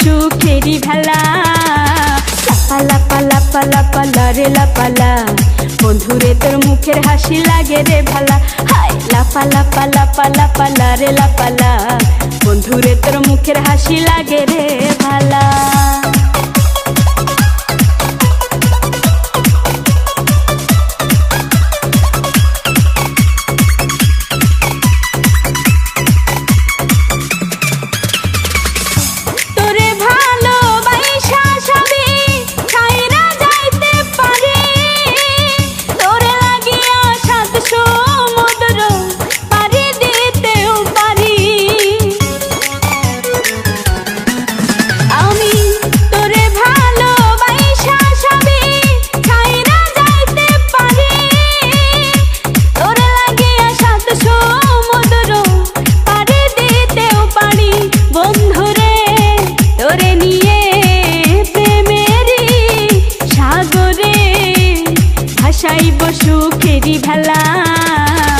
সুখেরি ভেলা। লাপা লাপা লাপা লাপা রে লাপালা বন্ধুরে, তোর মুখের হাসি লাগে রে ভালা। হাই লাপা লাপা লাপা লাপা রে লাপালা বন্ধুরে, তোর মুখের হাসি লাগে রে ভালা। সুখেরি ভেলা।